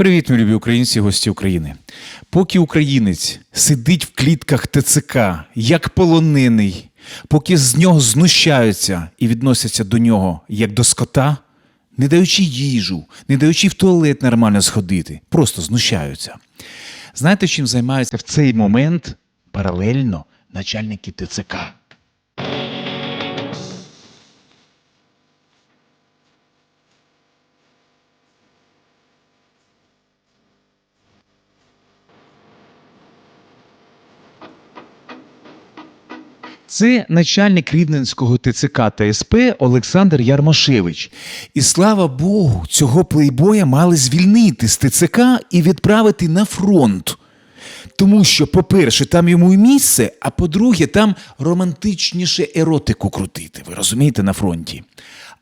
Привіт, мої любі українці, гості України. Поки українець сидить в клітках ТЦК як полонений, поки з нього знущаються і відносяться до нього як до скота, не даючи їжу, не даючи в туалет нормально сходити, просто знущаються. Знаєте, чим займаються в цей момент паралельно начальники ТЦК? Це начальник Рівненського ТЦК та СП Олександр Ярмошевич. І слава Богу, цього плейбоя мали звільнити з ТЦК і відправити на фронт. Тому що, по-перше, там йому і місце, а по-друге, там романтичніше еротику крутити. Ви розумієте, на фронті.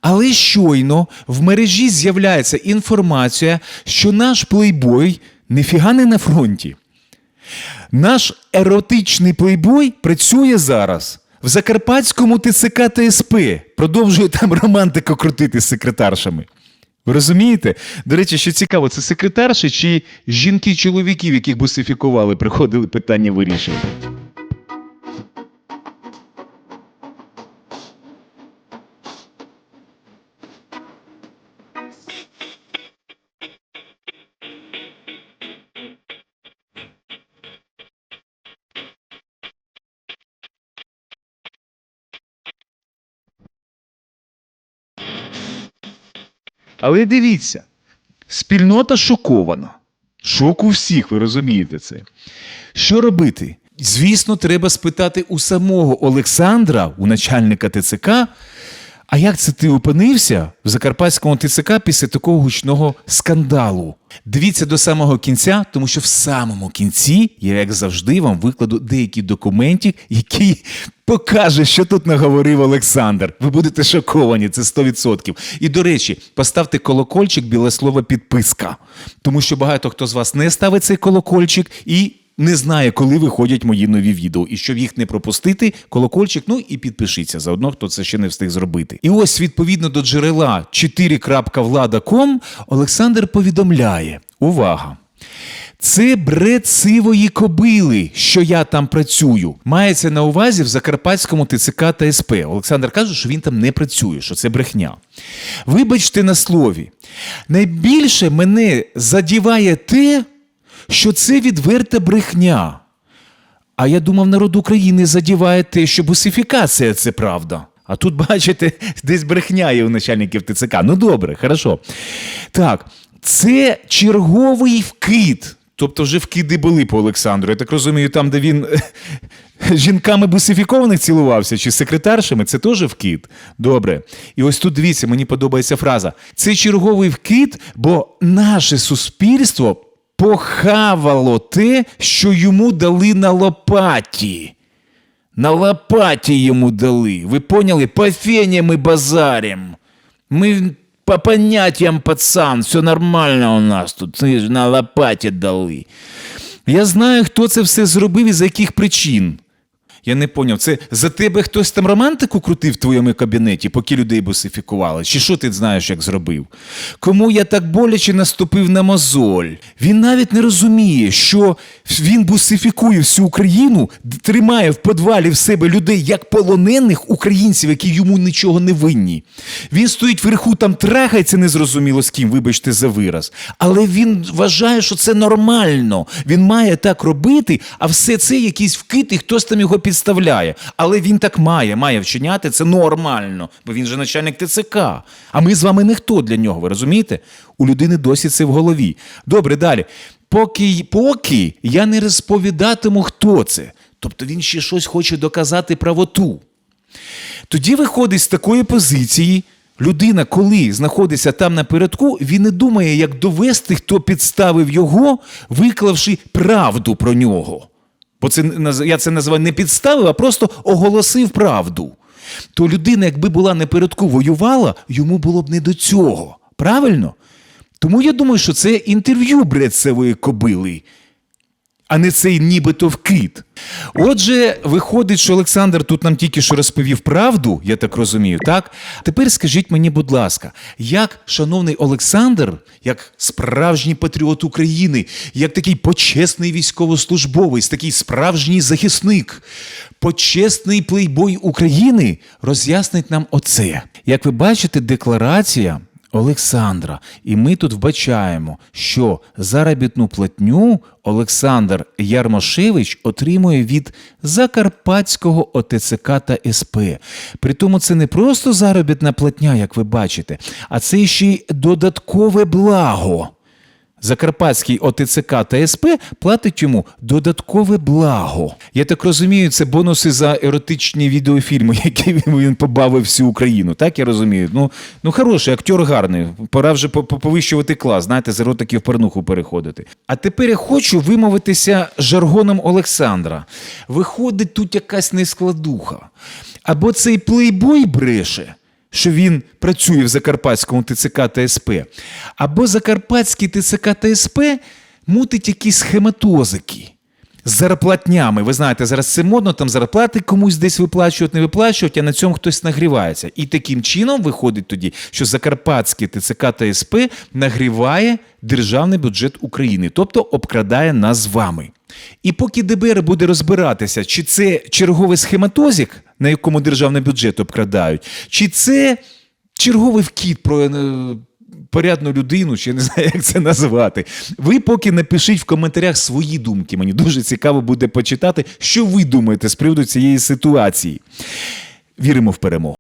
Але щойно в мережі з'являється інформація, що наш плейбой ніфіга не на фронті. Наш еротичний плейбой працює зараз в Закарпатському ТЦК ТСП. Продовжує там романтику крутити з секретаршами. Ви розумієте? До речі, що цікаво, це секретарші чи жінки чоловіків, яких бусифікували, приходили питання вирішувати. Але дивіться, спільнота шокована. Шок у всіх, ви розумієте це. Що робити? Звісно, треба спитати у самого Олександра, у начальника ТЦК, а як це ти опинився в Закарпатському ТЦК після такого гучного скандалу? Дивіться до самого кінця, тому що в самому кінці я, як завжди, вам викладу деякі документи, які покаже, що тут наговорив Олександр. Ви будете шоковані, це 100%. І до речі, поставте колокольчик біле слово підписка, тому що багато хто з вас не ставить цей колокольчик і не знає, коли виходять мої нові відео. І щоб їх не пропустити, колокольчик, ну і підпишіться заодно, хто це ще не встиг зробити. І ось відповідно до джерела 4.влада.com Олександр повідомляє: увага! Це бред сивої кобили, що я там працюю. Мається на увазі в Закарпатському ТЦК та СП. Олександр каже, що він там не працює, що це брехня. Вибачте на слові, найбільше мене задіває те, що це відверта брехня. А я думав, народ України задіває те, що бусифікація це правда. А тут, бачите, десь брехня є у начальників ТЦК. Ну добре, хорошо. Так, це черговий вкид. Тобто вже вкиди були по Олександру. Я так розумію, там, де він жінками бусифікованих цілувався чи секретаршами, це теж вкид. Добре. І ось тут дивіться, мені подобається фраза. Це черговий вкид, бо наше суспільство похавало те, що йому дали на лопаті. На лопаті йому дали. Ви поняли? По фені ми базарим. Ми по поняттям пацан, все нормально у нас тут. На лопаті дали. Я знаю, хто це все зробив і за яких причин. Я не поняв, це за тебе хтось там романтику крутив в твоєму кабінеті, поки людей бусифікували? Чи що ти знаєш, як зробив? Кому я так боляче наступив на мозоль? Він навіть не розуміє, що він бусифікує всю Україну, тримає в подвалі в себе людей як полонених українців, які йому нічого не винні. Він стоїть вверху, там трахається незрозуміло з ким, вибачте за вираз. Але він вважає, що це нормально. Він має так робити, а все це якийсь вкид, і хтось там його підставляє. Але він так має, має вчиняти це нормально, бо він же начальник ТЦК. А ми з вами ніхто для нього, ви розумієте? У людини досі це в голові. Добре, далі. Поки, поки я не розповідатиму, хто це. Тобто він ще щось хоче доказати правоту. Тоді виходить з такої позиції. Людина, коли знаходиться там напередку, він не думає, як довести, хто підставив його, виклавши правду про нього. Бо це я це називаю не підставив, а просто оголосив правду. То людина, якби була напередку воювала, йому було б не до цього. Правильно? Тому я думаю, що це інтерв'ю брецевої кобили. А не цей нібито вкид. Отже, виходить, що Олександр тут нам тільки що розповів правду, я так розумію, так? Тепер скажіть мені, будь ласка, як шановний Олександр, як справжній патріот України, як такий почесний військовослужбовець, такий справжній захисник, почесний плейбой України, роз'яснить нам оце. Як ви бачите, декларація Олександра. І ми тут вбачаємо, що заробітну платню Олександр Ярмошевич отримує від Закарпатського ОТЦК та СП. Притому це не просто заробітна платня, як ви бачите, а це ще й додаткове благо. Закарпатський ОТЦК та СП платить йому додаткове благо. Я так розумію, це бонуси за еротичні відеофільми, які він, побавив всю Україну. Так я розумію. Ну, ну хороший, актер гарний. Пора вже по- по- повищувати клас, знаєте, з еротики в порнуху переходити. А тепер я хочу вимовитися жаргоном Олександра. Виходить тут якась нескладуха. Або цей плейбой бреше що він працює в Закарпатському ТЦК та СП, або Закарпатський ТЦК та СП мутить якісь схематозики з зарплатнями. Ви знаєте, зараз це модно, там зарплати комусь десь виплачують, не виплачують, а на цьому хтось нагрівається. І таким чином виходить тоді, що Закарпатський ТЦК та СП нагріває державний бюджет України, тобто обкрадає нас з вами. І поки ДБР буде розбиратися, чи це черговий схематозик, на якому державний бюджет обкрадають, чи це черговий вкіт про е, порядну людину, чи я не знаю, як це назвати. Ви поки напишіть в коментарях свої думки. Мені дуже цікаво буде почитати, що ви думаєте з приводу цієї ситуації. Віримо в перемогу.